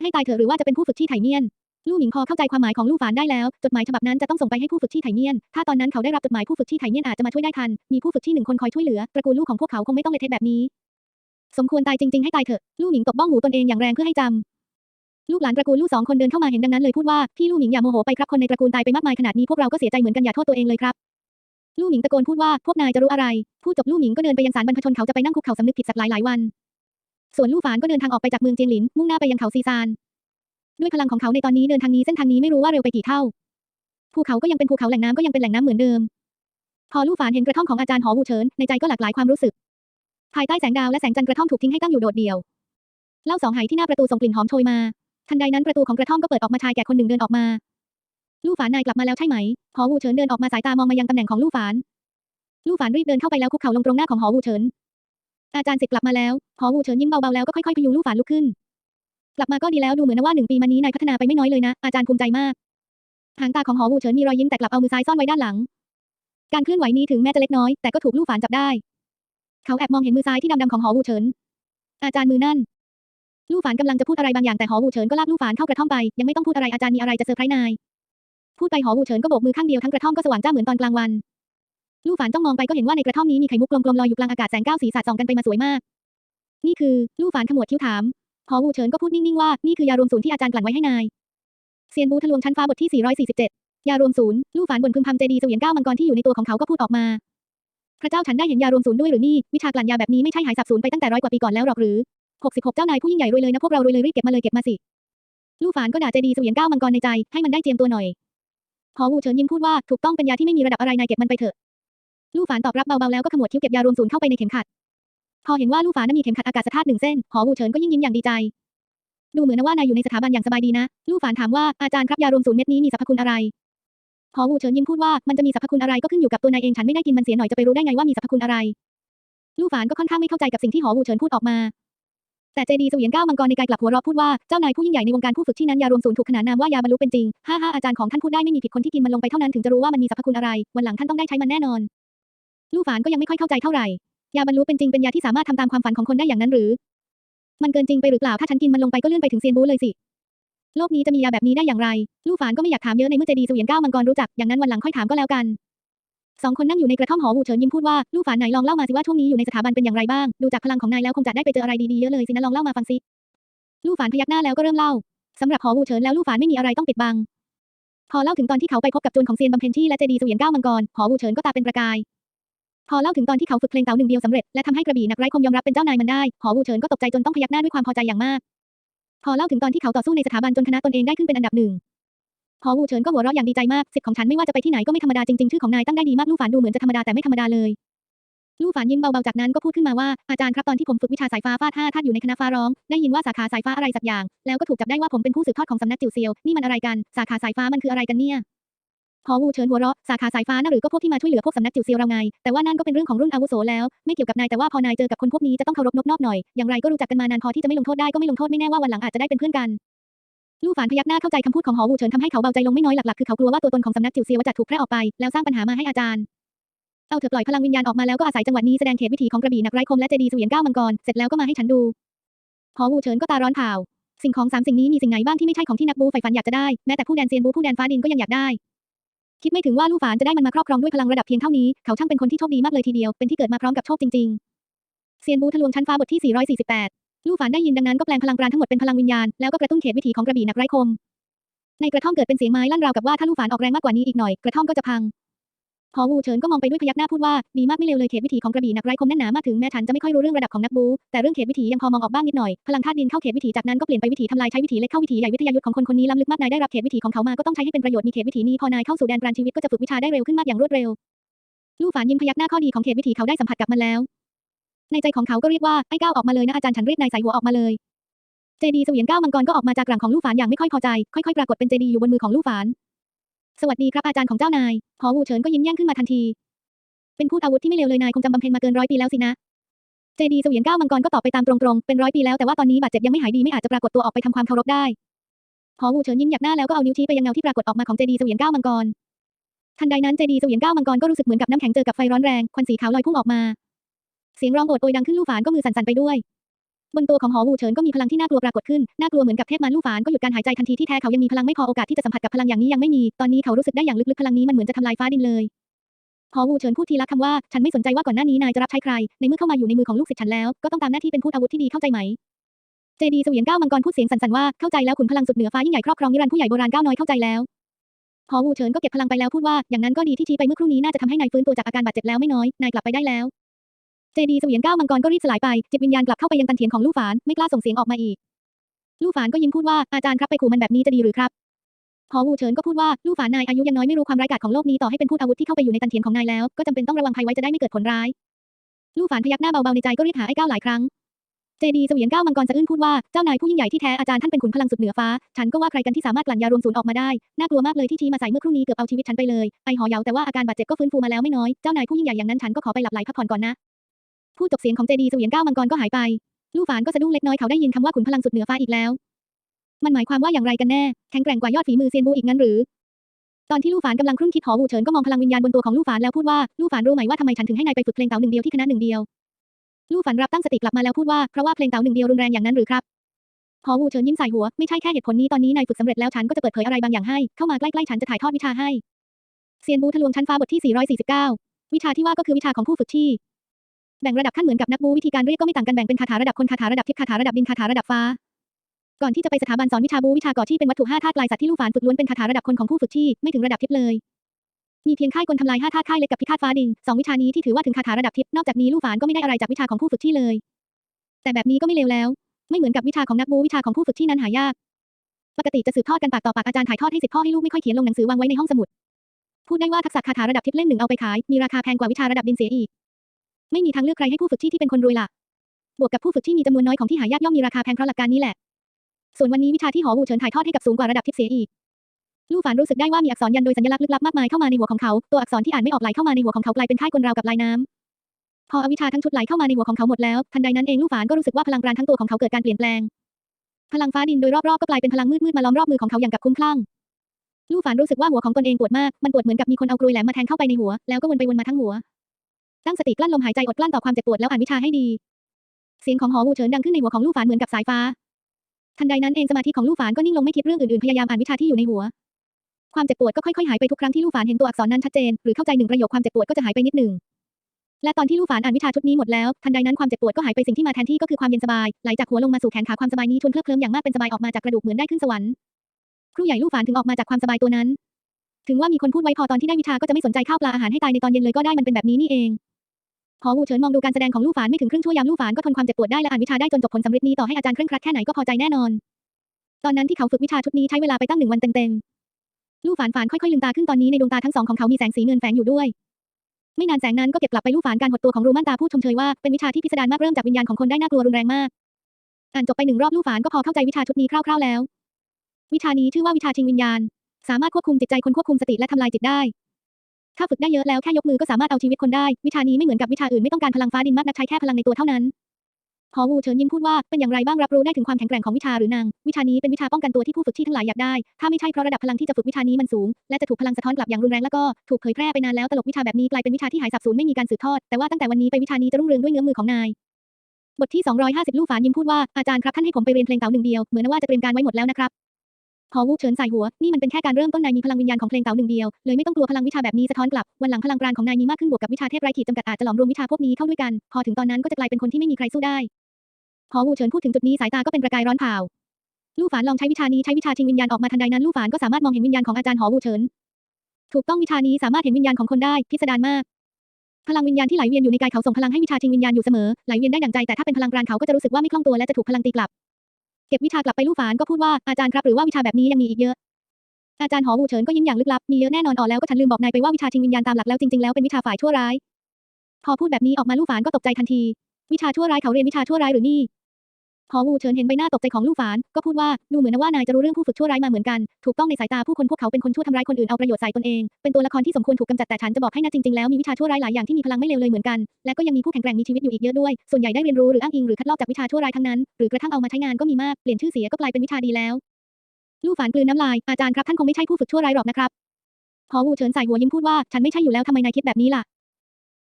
ให้ตายเถอะหรือว่าจะเป็นผู้ฝึกที่ไถเนียน ลู่หนิงพอเข้าใจความหมายของลู่ฝานได้แล้ว จดหมายฉบับนั้นจะต้องส่งไปให้ผู้ฝึกที่ไถเนียน ถ้าตอนนั้นเขาได้รับจดหมายผู้ฝึกที่ไถเนียนอาจจะมาช่วยได้ทัน มีผู้ฝึกที่หนึ่งคนคอยช่วยเหลือ ตระกูลลู่ของพวกเขาคงไม่ต้องเละเทะแบบนี้ สมควรตายจริงๆให้ตายเถอะ ลู่หนิงตบบ้องหูตนเองอย่างแรงเพื่อให้จำลูกหลานตระกูลลู่สองคนเดินเข้ามาเห็นดังนั้นเลยพูดว่าพี่ลู่หนิงอย่าโมโหไปครับคนในตระกูลตายไปมากมายขนาดนี้พวกเราก็เสียใจเหมือนกันอย่าโทษตัวเองเลยครับ ลู่หนิงตะโกนพูดว่าพวกนายจะรู้อะไร พูดจบลู่หนิงก็เดินไปยังศาลบรรพชนเขาจะไปนั่งคุกเข่าสำนึกผิดสักหลายหลายวัน ส่วนลู่ฝานก็เดินทางออกไปจากเมืองเจียงหลิน มุ่งหน้าไปยังเขาซีซาน ด้วยพลังของเขาในตอนนี้เดินทางนี้เส้นทางนี้ไม่รู้ว่าเร็วไปกี่เท่า ภูเขาก็ยังเป็นภูเขาแหล่งน้ำก็ยังเป็นแหล่งน้ำเหมือนเดิม พอลู่ฝานเห็นกระท่อมของอาจารย์หอวูเฉินในใจก็หลากหลายความรู้สึก ภายใต้แสงดาวและแสงจันทร์กระท่อมถูกทิ้งให้ตั้งอยู่โดดเดี่ยว เล้าสองไหที่หน้าประตูส่งกลิ่นหอมโชยมา ทันใดนั้นประตูของกระท่อมก็เปิดออกมาชายแก่คนหนึ่งเดินออกมา ลู่ฝานนายกลับมาแล้วใช่ไหม หอวูเฉินเดินออกมาสายตามองมายังตำแหน่งของลู่ฝาน ลู่ฝานรีบเดินเข้าไปแล้วคุกเข่าลงตรงหน้าของหอวูเฉิน อาจารย์สิทธิ์กลับมาแล้ว หอวูเฉินยิ้มเบาๆแล้วก็ค่อยๆพยุงลู่ฝานลุกขึ้น กลับมาก็ดีแล้วดูเหมือนว่าหนึ่งปีมานี้นายพัฒนาไปไม่น้อยเลยนะ อาจารย์ภูมิใจมาก หางตาของหอวูเฉินมีรอยยิ้มแต่กลับเอามือซ้ายซ่อนไว้ด้านหลัง การเคลื่อนไหวนี้ถึงแม้จะเล็กน้อยแต่ก็ถูกลู่ฝานจับได้ เขาแอบมองเห็นมือซ้ายที่ดำๆของหอวูเฉิน อาจารย์มือนั่นลู่ฝานกำลังจะพูดอะไรบางอย่างแต่หอวูเฉินก็ลากลู่ฝานเข้ากระท่อมไปยังไม่ต้องพูดอะไรอาจารย์มีอะไรจะเซอร์ไพรส์นาย พูดไปหอวูเฉินก็โบกมือข้างเดียวทั้งกระท่อมก็สว่างจ้าเหมือนตอนกลางวันลู่ฝานจ้องมองไปก็เห็นว่าในกระท่อมนี้มีไข่มุกกลมๆลอยอยู่กลางอากาศแสงเก้าสีสาดส่องกันไปมาสวยมาก นี่คือลู่ฝานขมวดคิ้วถามหอวูเฉินก็พูดนิ่งๆว่านี่คือยารวมศูนย์ที่อาจารย์กลั่นไว้ให้นายเซียนบูทะลวงชั้นฟ้าบทที่ 447 ยารวมศูนย์ลู่ฝานบนพึมพำเจดีเสวียนเก้ามังกรที่อยู่ในตัวของเขาก็พูดออกมา พระเจ้าฉันได้เห็นยารวมศูนย์ด้วยหรือนี่วิชากลั่นยาแบบนี้ไม่ใช่หายสับสูญไปตั้งแต่ร้อยกว่าปีก่อนแล้วหรอกหรือ66เจ้านายผู้ยิ่งใหญ่รวยเลยนะพวกเรารวยเลยรีบเก็บมาเลยเก็บมาสิลู่ฝานก็ด่าเจดีเสวียนเก้ามังกรในใจให้มันได้เจียมตัวหน่อย หอวูเฉินยิ้มพูดว่าถูกต้องเป็นยาที่ไม่มีระดับอะไรนายเก็บมันไปเถอะ ลู่ฝานตอบรับเบาๆแล้วก็ขมวดคิ้วเก็บยารวมศูนย์เข้าไปในเข็มขัด พอเห็นว่าลู่ฝานนั้นมีเข็มขัดอากาศธาตุหนึ่งเส้น หอวูเฉินก็ยิ่งยิ้มอย่างดีใจ ดูเหมือนว่านายอยู่ในสถาบันอย่างสบายดีนะ ลู่ฝานถามว่าอาจารย์ครับยารวมศูนย์เม็ดนี้มีสรรพคุณอะไร หอวูเฉินยิ้มพูดว่ามันจะมีสรรพคุณอะไรก็ขึ้นอยู่กับตัวนายเองฉันไม่ได้กินมันเสียหน่อยจะไปรู้ได้ไงว่ามีสรรพคุณอะไร ลู่ฝานก็ค่อนข้างไม่เข้าใจกับสิ่งที่หอวูเฉินพูดออกมา แต่เจดีเสวียนก้าวมังกรในกายกลับหัวเราะพูดว่าเจ้านายผู้ยิ่งใหญ่ในวงการผู้ฝึกที่นั้นยารวมศูนย์ถูกขนานนามว่ายาบรรลุเป็นจริงห้าห้าอาจารย์ของท่านพูดได้ไม่มีผิดคนที่กินมันลงไปเท่านั้นถึงจะรู้ว่ามันมีสรรพคุณอะไร วันหลังท่านต้องได้ใช้มันแน่นอน ลู่ฝานก็ยังไม่ค่อยเข้าใจเท่าไหร่ยาบรรลุเป็นจริงเป็นยาที่สามารถทำตามความฝันของคนได้อย่างนั้นหรือ มันเกินจริงไปหรือเปล่าถ้าฉันกินมันลงไปก็เลื่อนไปถึงเซียนบูเลยสิโลกนี้จะมียาแบบนี้ได้อย่างไร ลู่ฝานก็ไม่อยากถามเยอะในเมื่อเจดีเสวียนก้าวมังกรรู้จักอย่างนั้นวันหลังค่อยถามก็แล้วกัน สองคนนั่งอยู่ในกระท่อมหอวูเฉินยิ้มพูดว่าลู่ฝานไหนลองเล่ามาสิว่าช่วงนี้อยู่ในสถาบันเป็นอย่างไรบ้าง ดูจากพลังของนายแล้วคงจะได้ไปเจออะไรดีๆเยอะเลยสินะลองเล่ามาฟังสิลู่ฝานพยักหน้าแล้วก็เริ่มเล่าสำหรับหอวูเฉินแล้วลู่ฝานไม่มีอะไรต้องปิดบัง พอเล่าถึงตอนที่เขาไปพบกับโจรของเซียนบำเพ็ญที่และเจดีสเสวียนก้าวมังกรหอวูเฉินก็ตาเป็นประกาย พอเล่าถึงตอนที่เขาฝึกเพลงเต๋าหนึ่งเดียวสำเร็จและทำให้กระบี่นักไร้คมยอมรับเป็นเจ้านายมันได้หอวูเฉินก็ตกใจจนต้องพยักหน้าด้วยความพอใจอย่างมาก พอเล่าถึงตอนที่เขาต่อสู้ในสถาบันจนคณะตนเองได้ขึ้นเป็นอันดับหนึ่ง หอวูเฉินก็หัวเราะอย่างดีใจมากสิทธิ์ของฉันไม่ว่าจะไปที่ไหนก็ไม่ธรรมดาจริงๆชื่อของนายตั้งได้ดีมากลู่ฝานดูเหมือนจะธรรมดาแต่ไม่ธรรมดาเลยลู่ฝานยิ้มเบาๆจากนั้นก็พูดขึ้นมาว่าอาจารย์ครับตอนที่ผมฝึกวิชาสายฟ้าฟาดห้าธาตุอยู่ในคณะฟ้าร้อง ได้ยินว่าสาขาสายฟ้าอะไรสักอย่าง แล้วก็ถูกจับได้ว่าผมเป็นผู้สืบทอดของสำนักจิวเซียวนี่มันอะไรกันสาขาสายฟ้ามันคืออะไรกันเนี่ยหอวูเฉินหัวเราะสาขาสายฟ้าน่ะหรือก็พวกที่มาช่วยเหลือพวกสำนักจิ๋วเซียวเราไง แต่ว่านั่นก็เป็นเรื่องของรุ่นอาวุโสแล้วไม่เกี่ยวกับนายแต่ว่าพอนายเจอกับคนพวกนี้จะต้องเคารพนบนอบหน่อยอย่างไรก็รู้จักกันมานานพอที่จะไม่ลงโทษได้ก็ไม่ลงโทษไม่แน่ว่าวันหลังอาจจะได้เป็นเพื่อนกัน ลู่ฝานพยักหน้าเข้าใจคำพูดของหอวูเฉินทำให้เขาเบาใจลงไม่น้อยหลักๆคือเขากลัวว่าตัวตนของสำนักจิ๋วเซียวจะถูกแพร่ออกไปแล้วสร้างปัญหามาให้อาจารย์เอาเถอะปล่อยพลังวิญญาณออกมาแล้วก็อาศัยจังหวะนี้แสดงเขตวิถีของกระบี่นักไร้คมและเจดีเสวียนก้าวมังกรเสร็จแล้วก็มาให้ฉันดูหอวูเฉินก็ตาร้อนเผาสิ่งของสามสิ่งนี้มีสิ่งไหนบ้างที่ไม่ใช่ของที่นักบูใฝ่ฝันอยากจะได้แม้แต่ผู้แดนเซียนบูผู้แดนฟ้าดินก็ยังอยากได้ คิดไม่ถึงว่าลู่ฝานจะได้มันมาครอบครองด้วยพลังระดับเพียงเท่านี้เขาช่างเป็นคนที่โชคดีมากเลยทีเดียวเป็นที่เกิดมาพร้อมกับโชคจริง ๆ เซียนบูทะลวงชั้นฟ้าบทที่ 448 ลู่ฝานได้ยินดังนั้นก็แปลงพลังปราณทั้งหมดเป็นพลังวิญญาณ แล้วก็กระตุ้นเขตวิถีของกระบี่หนักไร้คม ในกระท่อมเกิดเป็นเสียงไม้ลั่นราวกับว่าถ้าลู่ฝานออกแรงมากกว่านี้อีกหน่อย กระท่อมก็จะพังหอวูเฉินก็มองไปด้วยพยักหน้าพูดว่าดีมากไม่เลวเลยเขตวิถีของกระบี่หนักไร้คมแน่นหนามากถึงแม้ฉันจะไม่ค่อยรู้เรื่องระดับของนักบูแต่เรื่องเขตวิถียังพอมองออกบ้างนิดหน่อยพลังธาตุดินเข้าเขตวิถีจากนั้นก็เปลี่ยนไปวิถีทำลายใช้วิถีเล็กเข้าวิถีใหญ่วิทยายุทธของคนคนนี้ล้ำลึกมากนายได้รับเขตวิถีของเขามาก็ต้องใช้ให้เป็นประโยชน์มีเขตวิถีนี้พอนายเข้าสู่แดนปราณชีวิตก็จะฝึกวิชาได้เร็วขึ้นมากอย่างรวดเร็วลู่ฝานยิ้มพยักหน้าข้อดีของเขตวิถีเขาได้สัมผัสกับมันแล้ว ในใจของเขาก็เรียกว่าไอ้ก้าวออกมาเลยนะอาจารย์ฉันเรียกนายใส่หัวออกมาเลย เจดีเสวียนก้าวมังกรก็ออกมาจากกลางของลู่ฝานอย่างไม่ค่อยพอใจ ค่อยๆปรากฏเป็นเจดีอยู่บนมือของลู่ฝาน สวัสดีครับอาจารย์ของเจ้านายหอวูเฉินก็ยิ้มแย้งขึ้นมาทันที เป็นพูดอาวุธที่ไม่เลวเลยนายคงจำบำเพ็ญมาเกินร้อยปีแล้วสินะเจดีเสวียนก้าวมังกรก็ตอบไปตามตรงๆเป็นร้อยปีแล้วแต่ว่าตอนนี้บาดเจ็บยังไม่หายดีไม่อาจจะปรากฏตัวออกไปทำความเคารพได้หอวูเฉินยิ้มหยักหน้าแล้วก็เอานิ้วชี้ไปยังเงาที่ปรากฏออกมาของเจดีเสวียนก้าวมังกรทันใดนั้นเจดีเสวียนก้าวมังกรก็รู้สึกเหมือนกับน้ำแข็งเจอกับไฟร้อนแรงควันสีขาวลอยพุ่งออกมา เสียงร้องโอดโอยดังขึ้นลู่ฝานก็มือสั่นๆไปด้วย บนตัวของหอวูเฉินก็มีพลังที่น่ากลัวปรากฏขึ้น น่ากลัวเหมือนกับเทพมารลู่ฝานก็หยุดการหายใจทันทีที่แท้เขายังมีพลังไม่พอโอกาสที่จะสัมผัสกับพลังอย่างนี้ยังไม่มี ตอนนี้เขารู้สึกได้อย่างลึกๆพลังนี้มันเหมือนจะทำลายฟ้าดินเลยหอวูเฉินพูดทีละคำว่า ฉันไม่สนใจว่าก่อนหน้านี้นายจะรับใช้ใคร ในเมื่อเข้ามาอยู่ในมือของลูกศิษย์ฉันแล้ว ก็ต้องตามหน้าที่เป็นผู้อาวุธที่ดีเข้าใจไหม เจดีเสวียนก้าวมังกรพูดเสียงสั่นๆว่า เข้าใจแล้วขุนพลังสุดเหนือฟ้ายิ่งใหญ่ครอบครองนิรันดร์ผู้ใหญ่โบราณก้าวน้อยเข้าใจแล้วหอวูเฉินก็เก็บพลังไปแล้วพูดว่า อย่างนั้นก็ดีที่ชี้ไปเมื่อครู่นี้น่าจะทำให้นายฟื้นตัวจากอาการบาดเจ็บแล้วไม่น้อย นายกลับไปได้แล้ว เจดีเสวียนก้าวมังกรก็รีบสลายไป จิตวิญญาณกลับเข้าไปยังตันเถียนของลู่ฝาน ไม่กล้าส่งเสียงออกมาอีก ลู่ฝานก็ยิ้มพูดว่า อาจารย์ครับไปขู่มันแบบนี้จะดีหรือครับหอวูเฉินก็พูดว่าลู่ฝานนายอายุยังน้อยไม่รู้ความร้ายกาจของโลกนี้ต่อให้เป็นพูดอาวุธที่เข้าไปอยู่ในตันเถียนของนายแล้ว ก็จำเป็นต้องระวังภัยไว้จะได้ไม่เกิดผลร้าย ลู่ฝานพยักหน้าเบาๆในใจก็เรียกหาไอ้ก้าวหลายครั้ง เจดีเสวียนก้าวมังกรสะอื้นพูดว่า เจ้านายผู้ยิ่งใหญ่ที่แท้อาจารย์ท่านเป็นขุนพลังสุดเหนือฟ้า ฉันก็ว่าใครกันที่สามารถกลั่นยารวมศูนย์ออกมาได้ น่ากลัวมากเลยที่ชี้มาใส่เมื่อครู่นี้เกือบเอาชีวิตฉันไปเลย ไอหอเหยาแต่ว่าอาการบาดเจ็บก็ฟื้นฟูมาแล้วไม่น้อย เจ้านายผู้ยิ่งใหญ่อย่างนั้นฉันก็ขอไปหลับไหลพักผ่อนก่อนนะ พูดจบเสียงของเจดีเสวียนก้าวมังกรก็หายไป ลู่ฝานก็สะดุ้งเล็กน้อยเขาได้ยินคำว่าขุนพลังสุดเหนือฟ้าอีกแล้ว มันหมายความว่าอย่างไรกันแน่ แข็งแกร่งกว่ายอดฝีมือเซียนบูอีกงั้นหรือ ตอนที่ลู่ฝานกำลังครุ่นคิดหอวูเฉินก็มองพลังวิญญาณบนตัวของลู่ฝานแล้วพูดว่าลู่ฝานรู้ไหมว่าทำไมฉันถึงให้นายไปฝึกเพลงเต๋าหนึ่งเดียวที่คณะหนึ่งเดียว ลู่ฝานรับตั้งสติกลับมาแล้วพูดว่าเพราะว่าเพลงเต๋าหนึ่งเดียวรุนแรงอย่างนั้นหรือครับหอวูเฉินยิ้มใส่หัวไม่ใช่แค่เหตุผลนี้ตอนนี้นายฝึกสำเร็จแล้วฉันก็จะเปิดเผยอะไรบางอย่างให้เข้ามาใกล้ๆฉันจะถ่ายทอดวิชาให้เซียนบูทะลวงชั้นฟ้าบทที่ 449 วิชาที่ว่าก็คือวิชาของผู้ฝึกที่ แบ่งระดับขั้นเหมือนกับนักบูวิธีการเรียกก็ไม่ต่างกันแบ่งเป็นคาถาระดับคนคาถาระดับทิพย์คาถาระดับดินคาถาระดับฟ้า ก่อนที่จะไปสถาบันสอนวิชาบูวิชาก่อที่เป็นวัตถุห้าธาตุลายสัตว์ที่ลู่ฝานฝึกล้วนเป็นคาถาระดับคนของผู้ฝึกที่ไม่ถึงระดับทิพย์เลย มีเพียงค่ายกลทำลายห้าธาตุค่ายเล็กกับพิฆาตฟ้าดินสองวิชานี้ที่ถือว่าถึงคาถาระดับทิพย์นอกจากนี้ลู่ฝานก็ไม่ได้อะไรจากวิชาของผู้ฝึกที่เลย แต่แบบนี้ก็ไม่เลวแล้ว ไม่เหมือนกับวิชาของนักบูวิชาของผู้ฝึกที่นั้นหายาก ปกติจะสืบทอดกันปากต่อปากอาจารย์ถ่ายทอดให้สิทธิ์พ่อให้ลูกไม่ค่อยเขียนลงหนังสือวางไว้ในห้องสมุดพูดได้ว่าทักษะคาถาระดับทิพย์เล่มหนึ่งเอาไปขาย มีราคาแพงกว่าวิชาระดับดินเสียอีก ไม่มีทางเลือกใครให้ผู้ฝึกที่ที่เป็นคนรวยล่ะบวกกับผู้ฝึกที่มีจำนวนน้อยของที่หายากย่อมมีราคาแพงเพราะหลักการนี้แหละ ส่วนวันนี้วิชาที่หอวูเฉินถ่ายทอดให้กับสูงกว่าระดับทิพย์เสียอีก ลู่ฝานรู้สึกได้ว่ามีอักษรยันโดยสัญลักษณ์ลึกลับมากมายเข้ามาในหัวของเขา ตัวอักษรที่อ่านไม่ออกไหลเข้ามาในหัวของเขากลายเป็นค่ายกลราวกับลายน้ำพออวิชาทั้งชุดไหลเข้ามาในหัวของเขาหมดแล้ว ทันใดนั้นเองลู่ฝานก็รู้สึกว่าพลังปราณทั้งตัวของเขาเกิดการเปลี่ยนแปลง พลังฟ้าดินโดยรอบๆก็กลายเป็นพลังมืดๆมาล้อมรอบมือของเขาอย่างกับคุ้มคลั่ง ลู่ฝานรู้สึกว่าหัวของตนเองปวดมาก มันปวดเหมือนกับมีคนเอากรวยแหลมมาแทงเข้าไปในหัว แล้วก็วนไปวนมาทั้งหัว ตั้งสติกลั้นลมหายใจอดกลั้นต่อความเจ็บปวดแล้วอ่านวิชาให้ดี เสียงของหอวูเฉินดังขึ้นในหัวของลู่ฝานเหมือนกับสายฟ้า ทันใดนั้นเองสมาธิของลู่ฝานก็นิ่งลงไม่คิดเรื่องอื่นๆพยายามอ่านวิชาที่อยู่ในหัว ความเจ็บปวดก็ค่อยๆหายไปทุกครั้งที่ลู่ฝานเห็นตัวอักษรนั้นชัดเจนหรือเข้าใจหนึ่งประโยคความเจ็บปวดก็จะหายไปนิดหนึ่งและตอนที่ลู่ฝานอ่านวิชาชุดนี้หมดแล้วทันใดนั้นความเจ็บปวดก็หายไปสิ่งที่มาแทนที่ก็คือความเย็นสบายไหลจากหัวลงมาสู่แขนขาความสบายนี้ชวนเคลิบเคลิ้มอย่างมากเป็นสบายออกมาจากกระดูกเหมือนได้ขึ้นสวรรค์ครูใหญ่ลู่ฝานถึงออกมาจากความสบายตัวนั้น ถึงว่ามีคนพูดไว้พอตอนที่ได้วิชาก็จะไม่สนใจข้าวปลาอาหารให้ตายในตอนเย็นเลยก็ได้มันเป็นแบบนี้นี่เอง หอวูเฉินมองดูการแสดงของลู่ฝานไม่ถึงครึ่งชั่วยามลู่ฝานก็ทนความเจ็บปวดได้และอ่านวิชาได้จนจบผลสำเร็จนี้ต่อให้อาจารย์เคร่งครัดแค่ไหนก็พอใจแน่นอน ตอนนั้นที่เขาฝึกวิชาชุดนี้ใช้เวลาไปตั้งหนึ่งวันเต็มๆลู่ฝานฝานค่อยๆลืมตาขึ้นตอนนี้ในดวงตาทั้งสองของเขามีแสงสีเงินแฝงอยู่ด้วย ไม่นานแสงนั้นก็เก็บกลับไปลู่ฝานการหดตัวของรูม่านตาพูดชมเชยว่าเป็นวิชาที่พิสดารมากเริ่มจากวิญญาณของคนได้น่ากลัวรุนแรงมาก อ่านจบไปหนึ่งรอบลู่ฝานก็พอเข้าใจวิชาชุดนี้คร่าวๆแล้ว วิชานี้ชื่อว่าวิชาชิงวิญญาณ สามารถควบคุมจิตใจคนควบคุมสติและทำลายจิตได้ ถ้าฝึกได้เยอะแล้วแค่ยกมือก็สามารถเอาชีวิตคนได้ วิชานี้ไม่เหมือนกับวิชาอื่นไม่ต้องการพลังฟ้าดินมากนักใช้แค่พลังในตัวเท่านั้นหอวูเฉินยิ้มพูดว่าเป็นอย่างไรบ้างรับรู้ได้ถึงความแข็งแกร่งของวิชาหรือนาง วิชานี้เป็นวิชาป้องกันตัวที่ผู้ฝึกที่ทั้งหลายอยากได้ ถ้าไม่ใช่เพราะระดับพลังที่จะฝึกวิชานี้มันสูง และจะถูกพลังสะท้อนกลับอย่างรุนแรงแล้วก็ถูกเผยแพร่ไปนานแล้วตลกวิชาแบบนี้กลายเป็นวิชาที่หายสับสูญไม่มีการสืบทอด แต่ว่าตั้งแต่วันนี้ไปวิชานี้จะรุ่งเรืองด้วยเงื้อมือของนาย บทที่ 250 ลู่ฝานยิ้มพูดว่าอาจารย์ครับท่านให้ผมไปเรียนเพลงเต๋าหนึ่งเดียวเหมือนว่าจะเตรียมการไว้หมดแล้วนะครับ หอวูเฉินใส่หัว นี่มันเป็นแค่การเริ่มต้นนายมีพลังวิญญาณของเพลงเต๋าหนึ่งเดียว เลยไม่ต้องกลัวพลังวิชาแบบนี้สะท้อนกลับ วันหลังพลังปราณของนายมีมากขึ้นบวกกับวิชาเทพไร้ขีดจำกัดอาจจะหลอมรวมวิชาพวกนี้เข้าด้วยกัน พอถึงตอนนั้นก็จะกลายเป็นคนที่ไม่มีใครสู้ได้ หอวูเฉินพูดถึงจุดนี้สายตาก็เป็นประกายร้อนเผาลู่ฝานลองใช้วิชานี้ใช้วิชาชิงวิญญาณออกมาทันใดนั้นลู่ฝานก็สามารถมองเห็นวิญญาณของอาจารย์หอวูเฉิน ถูกต้องวิชานี้สามารถเห็นวิญญาณของคนได้พิสดารมาก พลังวิญญาณที่ไหลเวียนอยู่ในกายเขาส่งพลังให้วิชาชิงวิญญาณอยู่เสมอไหลเวียนได้ดั่งใจแต่ถ้าเป็นพลังปราณเขาก็จะรู้สึกว่าไม่คล่องตัวและจะถูกพลังตีกลับ เก็บวิชากลับไปลู่ฝานก็พูดว่าอาจารย์ครับหรือว่าวิชาแบบนี้ยังมีอีกเยอะ อาจารย์หอวูเฉินก็ยิ้มอย่างลึกลับมีเยอะแน่นอนอ๋อแล้วก็ฉันลืมบอกนายไปว่าวิชาชิงวิญญาณตามหลักแล้วจริงๆแล้วเป็นวิชาฝ่ายชั่วร้าย พอพูดแบบนี้ออกมาลู่ฝานก็ตกใจทันที วิชาชั่วร้ายเขาเรียนวิชาชั่วร้ายหรือนี่ หอวูเฉินเห็นใบหน้าตกใจของลู่ฝาน ก็พูดว่า ดูเหมือนว่านายจะรู้เรื่องผู้ฝึกชั่วร้ายมาเหมือนกัน ถูกต้องในสายตาผู้คนพวกเขาเป็นคนชั่วทำร้ายคนอื่นเอาประโยชน์ใส่ตนเอง เป็นตัวละครที่สมควรถูกกำจัดแต่ฉันจะบอกให้นะจริงๆแล้วมีวิชาชั่วร้ายหลายอย่างที่มีพลังไม่เลวเลยเหมือนกัน และก็ยังมีผู้แข็งแกร่งมีชีวิตอยู่อีกเยอะด้วย ส่วนใหญ่ได้เรียนรู้หรืออ้างอิงหรือคัดลอกจากวิชาชั่วร้ายทั้งนั้น หรือกระทั่งเอามาใช้งานก็มีมาก เปลี่ยนชื่อเสียก็กลายเป็นวิชาดีแล้ว ลู่ฝานกลืนน้ำลาย อาจารย์ครับท่านคงไม่ใช่ผู้ฝึกชั่วร้ายหรอกนะครับหอวูเฉินใส่หัวยิ้มพูดว่าฉันไม่ใช่อยู่แล้วทำไมนายคิดแบบนี้ล่ะ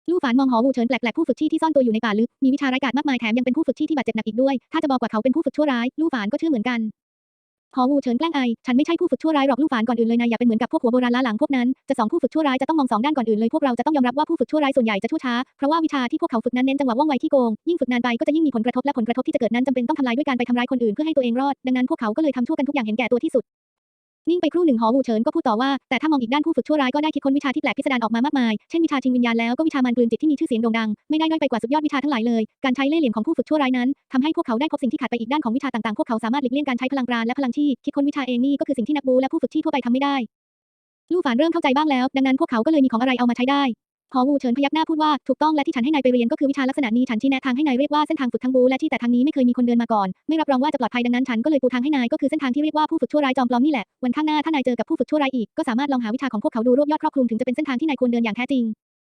ลู่ฝานมองหอวูเฉินแปลกๆผู้ฝึกที่ที่ซ่อนตัวอยู่ในป่าลึก มีวิชาร้ายกาจมากมายแถมยังเป็นผู้ฝึกที่ที่บาดเจ็บหนักอีกด้วย ถ้าจะบอกว่าเขาเป็นผู้ฝึกชั่วร้าย ลู่ฝานก็เชื่อเหมือนกันหอวูเฉินแกล้งไอ ฉันไม่ใช่ผู้ฝึกชั่วร้ายหรอกลู่ฝานก่อนอื่นเลยนายอย่าเป็นเหมือนกับพวกหัวโบราณล้าหลังพวกนั้น จะสองผู้ฝึกชั่วร้ายจะต้องมองสองด้านก่อนอื่นเลยพวกเราจะต้องยอมรับว่าผู้ฝึกชั่วร้ายส่วนใหญ่จะชั่วช้า เพราะว่าวิชาที่พวกเขาฝึกนั้นเน้นจังหวะว่องไวที่โกง ยิ่งฝึกนานไปก็จะยิ่งมีผลกระทบและผลกระทบที่จะเกิดนั้นจำเป็นต้องทำลายด้วยการไปทำร้ายคนอื่นเพื่อให้ตัวเองรอด ดังนั้นพวกเขาก็เลยทำชั่วกันทุกอย่างเห็นแก่ตัวที่สุด นิ่งไปครู่หนึ่งหอวูเฉินก็พูดต่อว่า แต่ถ้ามองอีกด้านผู้ฝึกชั่วร้ายก็ได้คิดค้นวิชาที่แปลกพิสดารออกมามากมาย เช่นวิชาชิงวิญญาณแล้วก็วิชามารกลืนจิตที่มีชื่อเสียงโด่งดัง ไม่ได้น้อยไปกว่าสุดยอดวิชาทั้งหลายเลย การใช้เล่ห์เหลี่ยมของผู้ฝึกชั่วร้ายนั้นทำให้พวกเขาได้พบสิ่งที่ขาดไปอีกด้านของวิชาต่างๆ พวกเขาสามารถหลีกเลี่ยงการใช้พลังปราณและพลังชีคิดค้นวิชาเองนี่ก็คือสิ่งที่นักบูและผู้ฝึกที่ทั่วไปทำไม่ได้ ลู่ฝานเริ่มเข้าใจบ้างแล้ว ดังนั้นพวกเขาก็เลยมีของอะไรเอามาใช้ได้ หอวูเฉินพยักหน้าพูดว่าถูกต้องและที่ฉันให้นายไปเรียนก็คือวิชาลักษณะนี้ฉันชี้แนะทางให้นายเรียกว่าเส้นทางฝึกทั้งบูและที่แต่ทางนี้ไม่เคยมีคนเดินมาก่อน ไม่รับรองว่าจะปลอดภัยดังนั้นฉันก็เลยปูทางให้นายก็คือเส้นทางที่เรียกว่าผู้ฝึกชั่วร้ายจอมปลอมนี่แหละวันข้างหน้าถ้านายเจอกับผู้ฝึกชั่วร้ายอีกก็สามารถลองหาวิชาของพวกเขาดูรวบยอดครอบคลุมถึงจะเป็นเส้นทางที่นายควรเดินอย่างแท้จริง